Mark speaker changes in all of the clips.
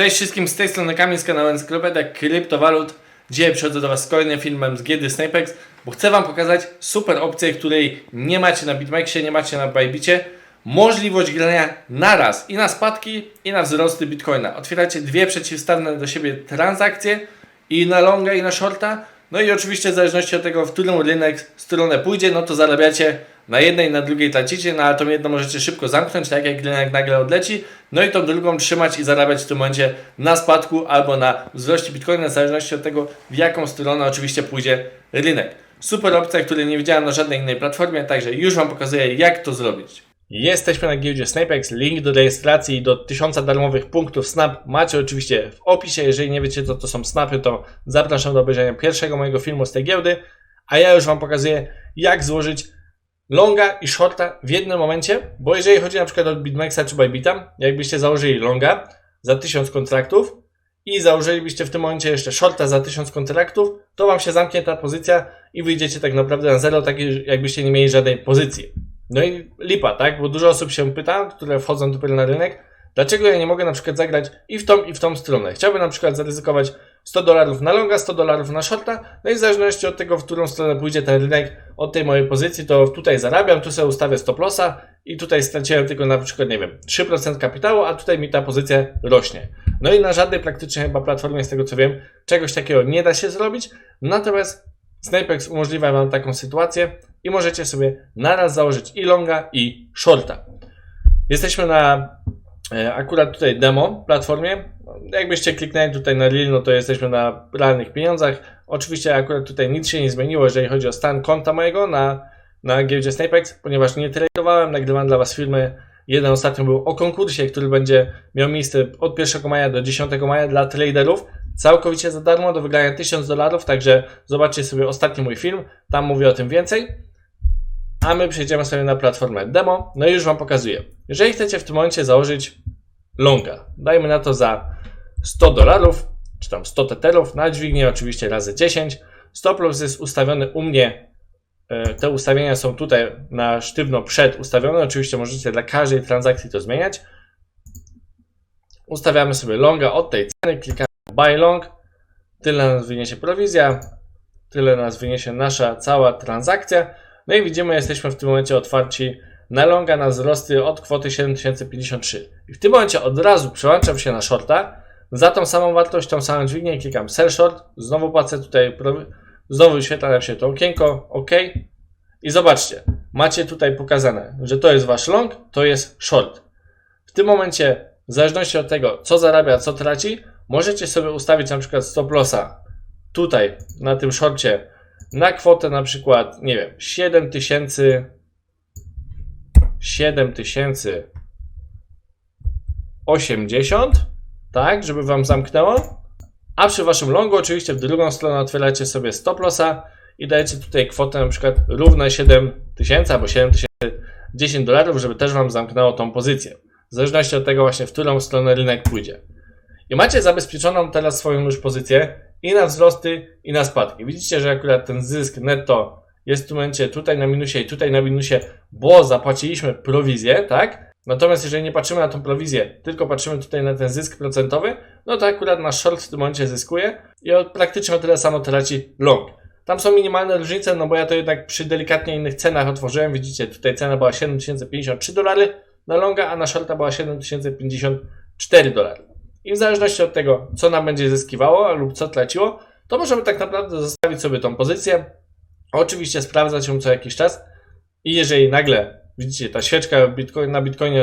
Speaker 1: Cześć wszystkim, z tej strony Kamil z kanału Encyklopedia Kryptowalut. Dzisiaj przychodzę do Was z kolejnym filmem z Giedy Snapex, bo chcę Wam pokazać super opcję, której nie macie na BitMEXie, nie macie na Bybicie. Możliwość grania naraz i na spadki, i na wzrosty Bitcoina. Otwieracie dwie przeciwstawne do siebie transakcje i na longa, i na shorta. No i oczywiście w zależności od tego, w którym rynek stronę pójdzie, no to zarabiacie na jednej, na drugiej tracicie, no ale tą jedną możecie szybko zamknąć, tak jak rynek nagle odleci, no i tą drugą trzymać i zarabiać w tym momencie na spadku albo na wzroście Bitcoina, w zależności od tego, w jaką stronę oczywiście pójdzie rynek. Super opcja, której nie widziałem na żadnej innej platformie, także już Wam pokazuję, jak to zrobić. Jesteśmy na giełdzie Snapex. Link do rejestracji i do 1000 darmowych punktów Snap macie oczywiście w opisie. Jeżeli nie wiecie, co to są Snapy, to zapraszam do obejrzenia pierwszego mojego filmu z tej giełdy. A ja już Wam pokazuję, jak złożyć longa i shorta w jednym momencie, bo jeżeli chodzi na przykład o BitMEXa czy Bybita, jakbyście założyli longa za 1000 kontraktów i założylibyście w tym momencie jeszcze shorta za 1000 kontraktów, to Wam się zamknie ta pozycja i wyjdziecie tak naprawdę na zero, tak jakbyście nie mieli żadnej pozycji. No i lipa, tak? Bo dużo osób się pyta, które wchodzą dopiero na rynek, dlaczego ja nie mogę na przykład zagrać i w tą, i w tą stronę. Chciałbym na przykład zaryzykować 100 dolarów na longa, 100 dolarów na shorta, no i w zależności od tego, w którą stronę pójdzie ten rynek, od tej mojej pozycji, to tutaj zarabiam, tu sobie ustawię stop lossa i tutaj straciłem tylko na przykład, nie wiem, 3% kapitału, a tutaj mi ta pozycja rośnie. No i na żadnej praktycznie chyba platformie, z tego co wiem, czegoś takiego nie da się zrobić, natomiast Snapex umożliwia Wam taką sytuację i możecie sobie naraz założyć i longa, i shorta. Jesteśmy na e, akurat tutaj demo platformie. Jakbyście kliknęli tutaj na Real, no to jesteśmy na realnych pieniądzach. Oczywiście akurat tutaj nic się nie zmieniło, jeżeli chodzi o stan konta mojego na, na giełdzie Snapex, ponieważ nie tradowałem, nagrywam dla Was filmy. Jeden ostatnio był o konkursie, który będzie miał miejsce od 1 maja do 10 maja dla traderów. Całkowicie za darmo do wygrania 1000 dolarów, także zobaczcie sobie ostatni mój film, tam mówię o tym więcej. A my przejdziemy sobie na platformę demo, no i już Wam pokazuję. Jeżeli chcecie w tym momencie założyć longa, dajmy na to za 100 dolarów, czy tam 100 tetherów, na dźwignię oczywiście razy 10. Stop loss jest ustawiony u mnie, e, te ustawienia są tutaj na sztywno przed ustawione, oczywiście możecie dla każdej transakcji to zmieniać. Ustawiamy sobie longa od tej ceny, klikamy buy long, tyle nas wyniesie prowizja, tyle nas wyniesie nasza cała transakcja. No i widzimy, jesteśmy w tym momencie otwarci na longa na wzrosty od kwoty 7053. I w tym momencie od razu przełączam się na shorta. Za tą samą wartość, tą samą dźwignię klikam sell short. Znowu płacę tutaj, znowu wyświetla nam się to okienko, OK. I zobaczcie, macie tutaj pokazane, że to jest wasz long, to jest short. W tym momencie, w zależności od tego, co zarabia, co traci, możecie sobie ustawić na przykład stop lossa tutaj na tym shorcie na kwotę na przykład, nie wiem, 7000 7080, tak, żeby wam zamknęło. A przy waszym longu oczywiście w drugą stronę otwieracie sobie stop lossa i dajecie tutaj kwotę na przykład równe 7000 albo 7010 dolarów, żeby też wam zamknęło tą pozycję. W zależności od tego właśnie, w którą stronę rynek pójdzie. I macie zabezpieczoną teraz swoją już pozycję i na wzrosty, i na spadki. Widzicie, że akurat ten zysk netto jest w tym momencie tutaj na minusie i tutaj na minusie, bo zapłaciliśmy prowizję, tak? Natomiast jeżeli nie patrzymy na tą prowizję, tylko patrzymy tutaj na ten zysk procentowy, no to akurat nasz short w tym momencie zyskuje i praktycznie o tyle samo traci long. Tam są minimalne różnice, no bo ja to jednak przy delikatnie innych cenach otworzyłem. Widzicie, tutaj cena była 7053 dolary na longa, a na shorta była 7054 dolary. I w zależności od tego, co nam będzie zyskiwało lub co traciło, to możemy tak naprawdę zostawić sobie tą pozycję. Oczywiście sprawdzać ją co jakiś czas. I jeżeli nagle, widzicie, ta świeczka Bitcoin, na Bitcoinie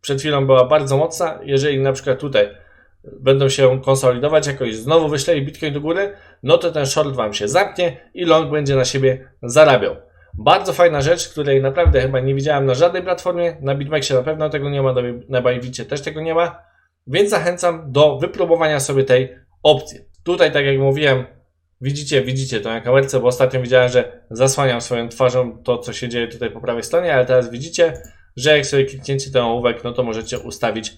Speaker 1: przed chwilą była bardzo mocna, jeżeli na przykład tutaj będą się konsolidować, jakoś znowu wyśleli Bitcoin do góry, no to ten short Wam się zamknie i long będzie na siebie zarabiał. Bardzo fajna rzecz, której naprawdę chyba nie widziałem na żadnej platformie. Na BitMEXie na pewno tego nie ma, na Bybitcie też tego nie ma. Więc zachęcam do wypróbowania sobie tej opcji. Tutaj, tak jak mówiłem, widzicie, widzicie to na kamerce, bo ostatnio widziałem, że zasłaniam swoją twarzą to, co się dzieje tutaj po prawej stronie, ale teraz widzicie, że jak sobie klikniecie ten ołówek, no to możecie ustawić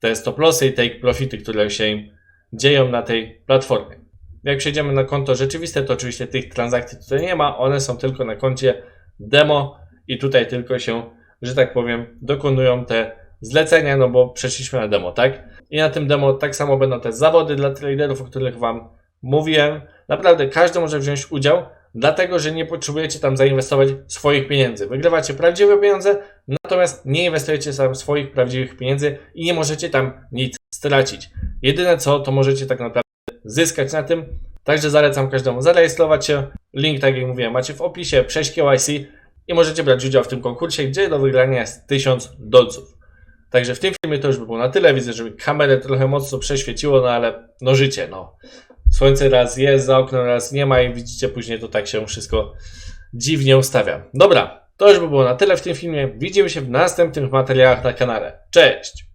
Speaker 1: te stop lossy i take profity, które się im dzieją na tej platformie. Jak przejdziemy na konto rzeczywiste, to oczywiście tych transakcji tutaj nie ma, one są tylko na koncie demo i tutaj tylko się, że tak powiem, dokonują te zlecenia, no bo przeszliśmy na demo, tak? I na tym demo tak samo będą te zawody dla traderów, o których Wam mówiłem. Naprawdę każdy może wziąć udział, dlatego że nie potrzebujecie tam zainwestować swoich pieniędzy. Wygrywacie prawdziwe pieniądze, natomiast nie inwestujecie tam swoich prawdziwych pieniędzy i nie możecie tam nic stracić. Jedyne co, to możecie tak naprawdę zyskać na tym. Także zalecam każdemu zarejestrować się. Link, tak jak mówiłem, macie w opisie, przejść KYC i możecie brać udział w tym konkursie, gdzie do wygrania jest 1000 dolców. Także w tym filmie to już by było na tyle. Widzę, że kamerę trochę mocno prześwieciło, no ale no życie, no. Słońce raz jest za oknem, raz nie ma i widzicie później to tak się wszystko dziwnie ustawia. Dobra, to już by było na tyle w tym filmie. Widzimy się w następnych materiałach na kanale. Cześć!